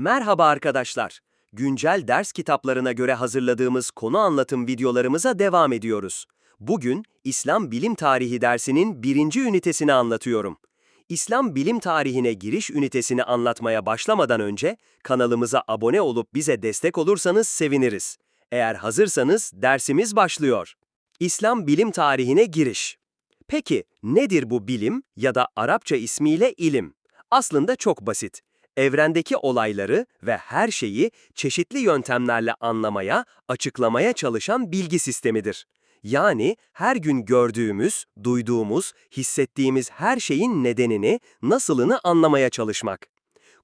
Merhaba arkadaşlar. Güncel ders kitaplarına göre hazırladığımız konu anlatım videolarımıza devam ediyoruz. Bugün İslam Bilim Tarihi dersinin birinci ünitesini anlatıyorum. İslam Bilim Tarihine giriş ünitesini anlatmaya başlamadan önce kanalımıza abone olup bize destek olursanız seviniriz. Eğer hazırsanız dersimiz başlıyor. İslam Bilim Tarihine giriş. Peki nedir bu bilim ya da Arapça ismiyle ilim? Aslında çok basit. Evrendeki olayları ve her şeyi çeşitli yöntemlerle anlamaya, açıklamaya çalışan bilgi sistemidir. Yani her gün gördüğümüz, duyduğumuz, hissettiğimiz her şeyin nedenini, nasılını anlamaya çalışmak.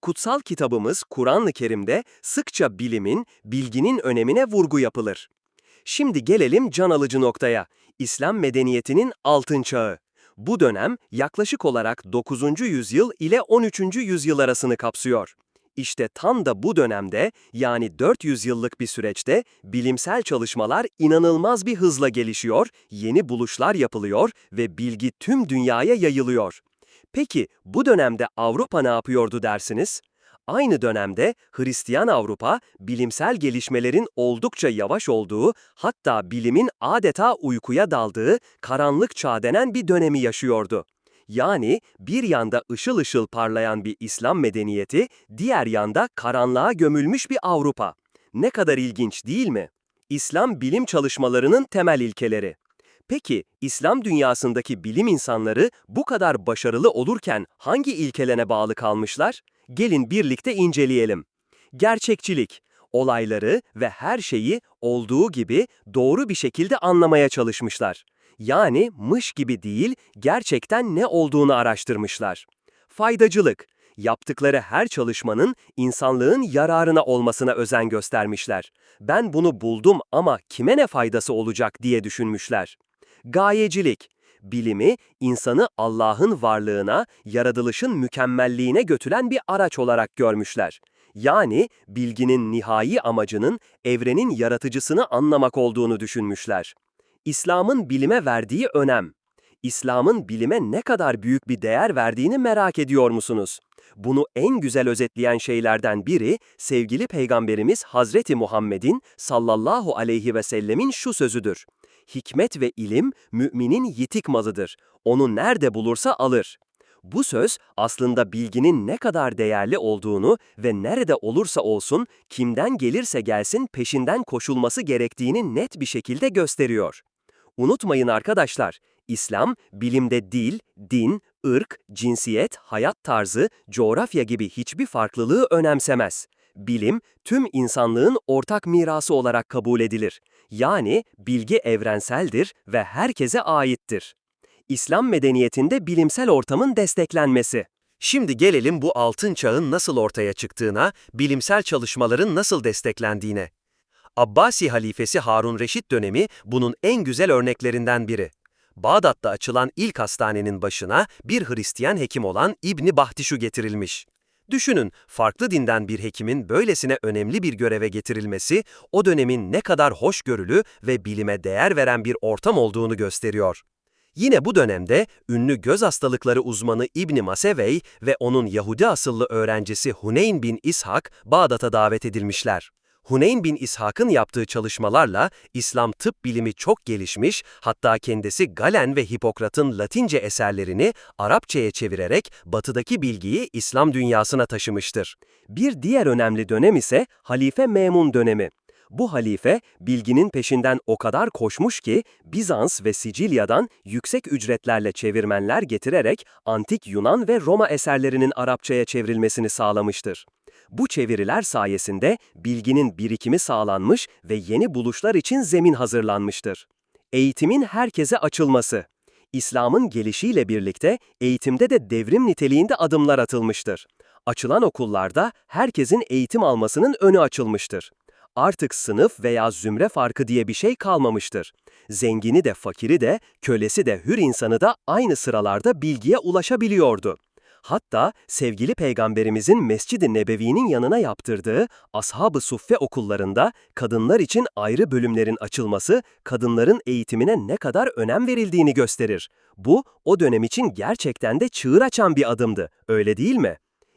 Kutsal kitabımız Kur'an-ı Kerim'de sıkça bilimin, bilginin önemine vurgu yapılır. Şimdi gelelim can alıcı noktaya. İslam medeniyetinin altın çağı. Bu dönem yaklaşık olarak 9. yüzyıl ile 13. yüzyıl arasını kapsıyor. İşte tam da bu dönemde yani 400 yıllık bir süreçte bilimsel çalışmalar inanılmaz bir hızla gelişiyor, yeni buluşlar yapılıyor ve bilgi tüm dünyaya yayılıyor. Peki bu dönemde Avrupa ne yapıyordu dersiniz? Aynı dönemde Hristiyan Avrupa, bilimsel gelişmelerin oldukça yavaş olduğu, hatta bilimin adeta uykuya daldığı karanlık çağ denen bir dönemi yaşıyordu. Yani bir yanda ışıl ışıl parlayan bir İslam medeniyeti, diğer yanda karanlığa gömülmüş bir Avrupa. Ne kadar ilginç değil mi? İslam bilim çalışmalarının temel ilkeleri. Peki, İslam dünyasındaki bilim insanları bu kadar başarılı olurken hangi ilkelene bağlı kalmışlar? Gelin birlikte inceleyelim. Gerçekçilik, olayları ve her şeyi olduğu gibi doğru bir şekilde anlamaya çalışmışlar. Yani mış gibi değil, gerçekten ne olduğunu araştırmışlar. Faydacılık, yaptıkları her çalışmanın insanlığın yararına olmasına özen göstermişler. Ben bunu buldum ama kime ne faydası olacak diye düşünmüşler. Gayecilik, bilimi insanı Allah'ın varlığına, yaratılışın mükemmelliğine götüren bir araç olarak görmüşler. Yani bilginin nihai amacının evrenin yaratıcısını anlamak olduğunu düşünmüşler. İslam'ın bilime verdiği önem. İslam'ın bilime ne kadar büyük bir değer verdiğini merak ediyor musunuz? Bunu en güzel özetleyen şeylerden biri sevgili peygamberimiz Hazreti Muhammed'in sallallahu aleyhi ve sellemin şu sözüdür. Hikmet ve ilim müminin yitik malıdır. Onu nerede bulursa alır. Bu söz aslında bilginin ne kadar değerli olduğunu ve nerede olursa olsun kimden gelirse gelsin peşinden koşulması gerektiğini net bir şekilde gösteriyor. Unutmayın arkadaşlar, İslam bilimde dil, din, ırk, cinsiyet, hayat tarzı, coğrafya gibi hiçbir farklılığı önemsemez. Bilim, tüm insanlığın ortak mirası olarak kabul edilir. Yani bilgi evrenseldir ve herkese aittir. İslam medeniyetinde bilimsel ortamın desteklenmesi. Şimdi gelelim bu altın çağın nasıl ortaya çıktığına, bilimsel çalışmaların nasıl desteklendiğine. Abbasi halifesi Harun Reşit dönemi bunun en güzel örneklerinden biri. Bağdat'ta açılan ilk hastanenin başına bir Hristiyan hekim olan İbni Bahtişu getirilmiş. Düşünün, farklı dinden bir hekimin böylesine önemli bir göreve getirilmesi, o dönemin ne kadar hoşgörülü ve bilime değer veren bir ortam olduğunu gösteriyor. Yine bu dönemde ünlü göz hastalıkları uzmanı İbni Masevey ve onun Yahudi asıllı öğrencisi Huneyn bin İshak Bağdat'a davet edilmişler. Huneyn bin İshak'ın yaptığı çalışmalarla İslam tıp bilimi çok gelişmiş, hatta kendisi Galen ve Hipokrat'ın Latince eserlerini Arapçaya çevirerek batıdaki bilgiyi İslam dünyasına taşımıştır. Bir diğer önemli dönem ise Halife Memun dönemi. Bu halife bilginin peşinden o kadar koşmuş ki Bizans ve Sicilya'dan yüksek ücretlerle çevirmenler getirerek antik Yunan ve Roma eserlerinin Arapçaya çevrilmesini sağlamıştır. Bu çeviriler sayesinde bilginin birikimi sağlanmış ve yeni buluşlar için zemin hazırlanmıştır. Eğitimin herkese açılması İslam'ın gelişiyle birlikte eğitimde de devrim niteliğinde adımlar atılmıştır. Açılan okullarda herkesin eğitim almasının önü açılmıştır. Artık sınıf veya zümre farkı diye bir şey kalmamıştır. Zengini de fakiri de, kölesi de hür insanı da aynı sıralarda bilgiye ulaşabiliyordu. Hatta sevgili peygamberimizin Mescid-i Nebevi'nin yanına yaptırdığı Ashab-ı Suffe okullarında kadınlar için ayrı bölümlerin açılması kadınların eğitimine ne kadar önem verildiğini gösterir. Bu o dönem için gerçekten de çığır açan bir adımdı, öyle değil mi?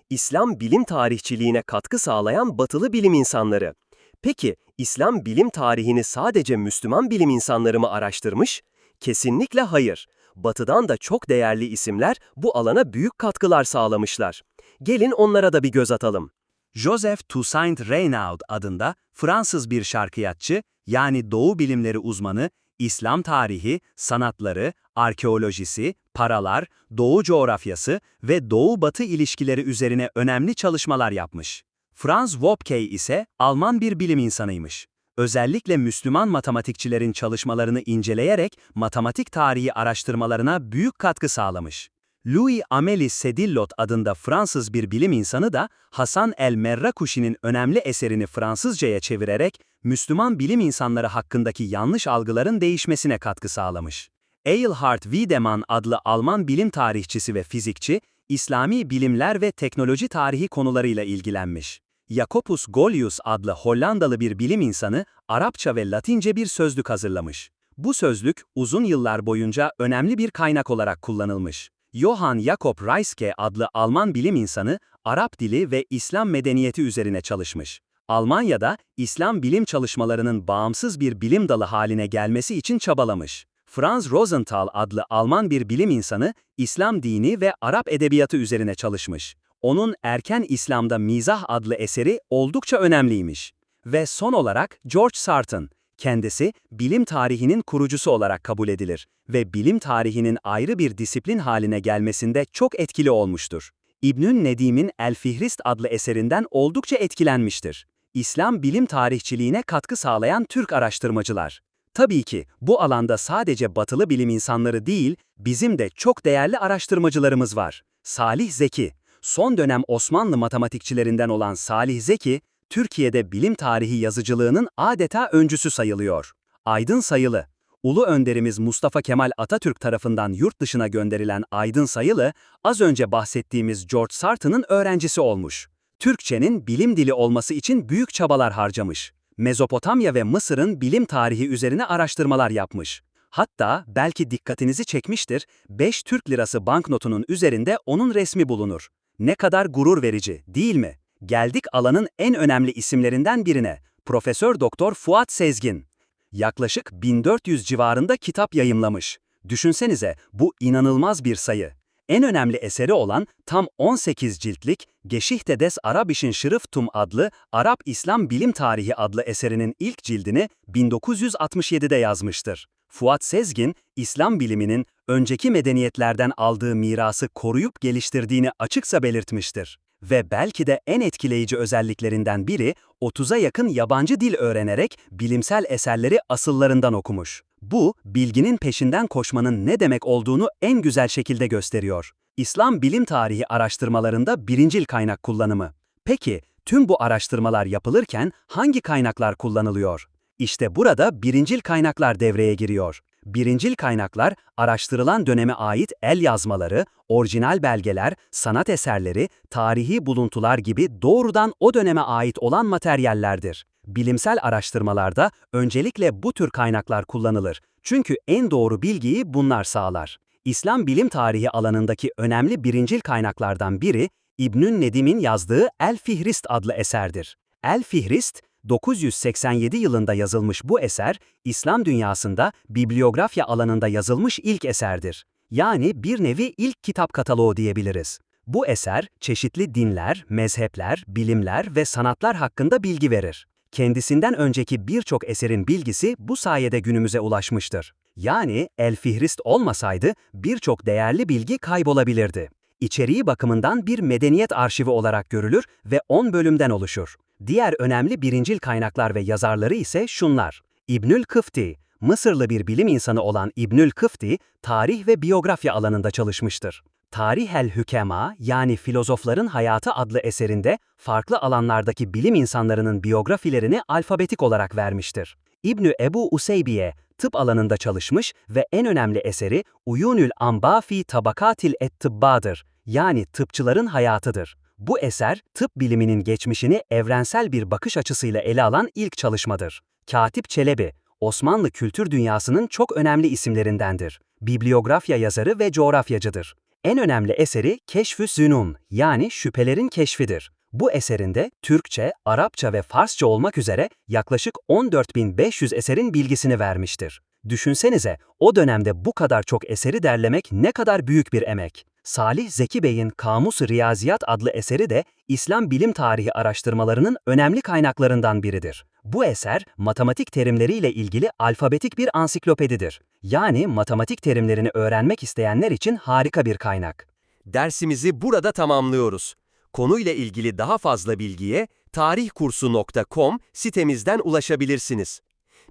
İslam bilim tarihçiliğine katkı sağlayan batılı bilim insanları. Peki, İslam bilim tarihini sadece Müslüman bilim insanları mı araştırmış? Kesinlikle hayır. Batıdan da çok değerli isimler bu alana büyük katkılar sağlamışlar. Gelin onlara da bir göz atalım. Joseph Toussaint Reynaud adında Fransız bir şarkıyatçı, yani Doğu bilimleri uzmanı, İslam tarihi, sanatları, arkeolojisi, paralar, Doğu coğrafyası ve Doğu-Batı ilişkileri üzerine önemli çalışmalar yapmış. Franz Wopke ise Alman bir bilim insanıymış. Özellikle Müslüman matematikçilerin çalışmalarını inceleyerek matematik tarihi araştırmalarına büyük katkı sağlamış. Louis Amélie Sedillot adında Fransız bir bilim insanı da Hasan el-Merrakuşi'nin önemli eserini Fransızcaya çevirerek Müslüman bilim insanları hakkındaki yanlış algıların değişmesine katkı sağlamış. Eilhard Wiedemann adlı Alman bilim tarihçisi ve fizikçi, İslami bilimler ve teknoloji tarihi konularıyla ilgilenmiş. Jacobus Golius adlı Hollandalı bir bilim insanı, Arapça ve Latince bir sözlük hazırlamış. Bu sözlük, uzun yıllar boyunca önemli bir kaynak olarak kullanılmış. Johann Jakob Reiske adlı Alman bilim insanı, Arap dili ve İslam medeniyeti üzerine çalışmış. Almanya'da, İslam bilim çalışmalarının bağımsız bir bilim dalı haline gelmesi için çabalamış. Franz Rosenthal adlı Alman bir bilim insanı, İslam dini ve Arap edebiyatı üzerine çalışmış. Onun Erken İslam'da Mizah adlı eseri oldukça önemliymiş. Ve son olarak George Sarton, kendisi bilim tarihinin kurucusu olarak kabul edilir ve bilim tarihinin ayrı bir disiplin haline gelmesinde çok etkili olmuştur. İbnün Nedim'in El Fihrist adlı eserinden oldukça etkilenmiştir. İslam bilim tarihçiliğine katkı sağlayan Türk araştırmacılar. Tabii ki bu alanda sadece batılı bilim insanları değil, bizim de çok değerli araştırmacılarımız var. Salih Zeki, son dönem Osmanlı matematikçilerinden olan Salih Zeki, Türkiye'de bilim tarihi yazıcılığının adeta öncüsü sayılıyor. Aydın Sayılı, Ulu önderimiz Mustafa Kemal Atatürk tarafından yurt dışına gönderilen Aydın Sayılı, az önce bahsettiğimiz George Sarton'ın öğrencisi olmuş. Türkçenin bilim dili olması için büyük çabalar harcamış. Mezopotamya ve Mısır'ın bilim tarihi üzerine araştırmalar yapmış. Hatta belki dikkatinizi çekmiştir, 5 Türk lirası banknotunun üzerinde onun resmi bulunur. Ne kadar gurur verici, değil mi? Geldik alanın en önemli isimlerinden birine, Profesör Doktor Fuat Sezgin. Yaklaşık 1400 civarında kitap yayımlamış. Düşünsenize, bu inanılmaz bir sayı. En önemli eseri olan tam 18 ciltlik Geschichte des Arabischen Schrifttum adlı Arap İslam Bilim Tarihi adlı eserinin ilk cildini 1967'de yazmıştır. Fuat Sezgin, İslam biliminin önceki medeniyetlerden aldığı mirası koruyup geliştirdiğini açıkça belirtmiştir. Ve belki de en etkileyici özelliklerinden biri, 30'a yakın yabancı dil öğrenerek bilimsel eserleri asıllarından okumuş. Bu, bilginin peşinden koşmanın ne demek olduğunu en güzel şekilde gösteriyor. İslam bilim tarihi araştırmalarında birincil kaynak kullanımı. Peki, tüm bu araştırmalar yapılırken hangi kaynaklar kullanılıyor? İşte burada birincil kaynaklar devreye giriyor. Birincil kaynaklar, araştırılan döneme ait el yazmaları, orijinal belgeler, sanat eserleri, tarihi buluntular gibi doğrudan o döneme ait olan materyallerdir. Bilimsel araştırmalarda öncelikle bu tür kaynaklar kullanılır. Çünkü en doğru bilgiyi bunlar sağlar. İslam bilim tarihi alanındaki önemli birincil kaynaklardan biri, İbnün Nedim'in yazdığı El Fihrist adlı eserdir. El Fihrist, 987 yılında yazılmış bu eser, İslam dünyasında bibliografya alanında yazılmış ilk eserdir. Yani bir nevi ilk kitap kataloğu diyebiliriz. Bu eser, çeşitli dinler, mezhepler, bilimler ve sanatlar hakkında bilgi verir. Kendisinden önceki birçok eserin bilgisi bu sayede günümüze ulaşmıştır. Yani El Fihrist olmasaydı birçok değerli bilgi kaybolabilirdi. İçeriği bakımından bir medeniyet arşivi olarak görülür ve 10 bölümden oluşur. Diğer önemli birincil kaynaklar ve yazarları ise şunlar. İbnül Kıfti, Mısırlı bir bilim insanı olan İbnül Kıfti, tarih ve biyografya alanında çalışmıştır. Tarih el Hükema yani Filozofların Hayatı adlı eserinde farklı alanlardaki bilim insanlarının biyografilerini alfabetik olarak vermiştir. İbnü Ebu Useybiye, tıp alanında çalışmış ve en önemli eseri Uyunül Amba fi Tabakatil et Tıbba'dır, yani tıpçıların hayatıdır. Bu eser, tıp biliminin geçmişini evrensel bir bakış açısıyla ele alan ilk çalışmadır. Katip Çelebi, Osmanlı kültür dünyasının çok önemli isimlerindendir. Bibliografya yazarı ve coğrafyacıdır. En önemli eseri Keşf-ü Zünun yani Şüphelerin Keşfidir. Bu eserinde Türkçe, Arapça ve Farsça olmak üzere yaklaşık 14.500 eserin bilgisini vermiştir. Düşünsenize, o dönemde bu kadar çok eseri derlemek ne kadar büyük bir emek. Salih Zeki Bey'in Kamus-u Riyaziyat adlı eseri de İslam bilim tarihi araştırmalarının önemli kaynaklarından biridir. Bu eser, matematik terimleriyle ilgili alfabetik bir ansiklopedidir. Yani matematik terimlerini öğrenmek isteyenler için harika bir kaynak. Dersimizi burada tamamlıyoruz. Konuyla ilgili daha fazla bilgiye tarihkursu.com sitemizden ulaşabilirsiniz.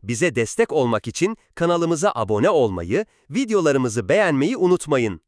Bize destek olmak için kanalımıza abone olmayı, videolarımızı beğenmeyi unutmayın.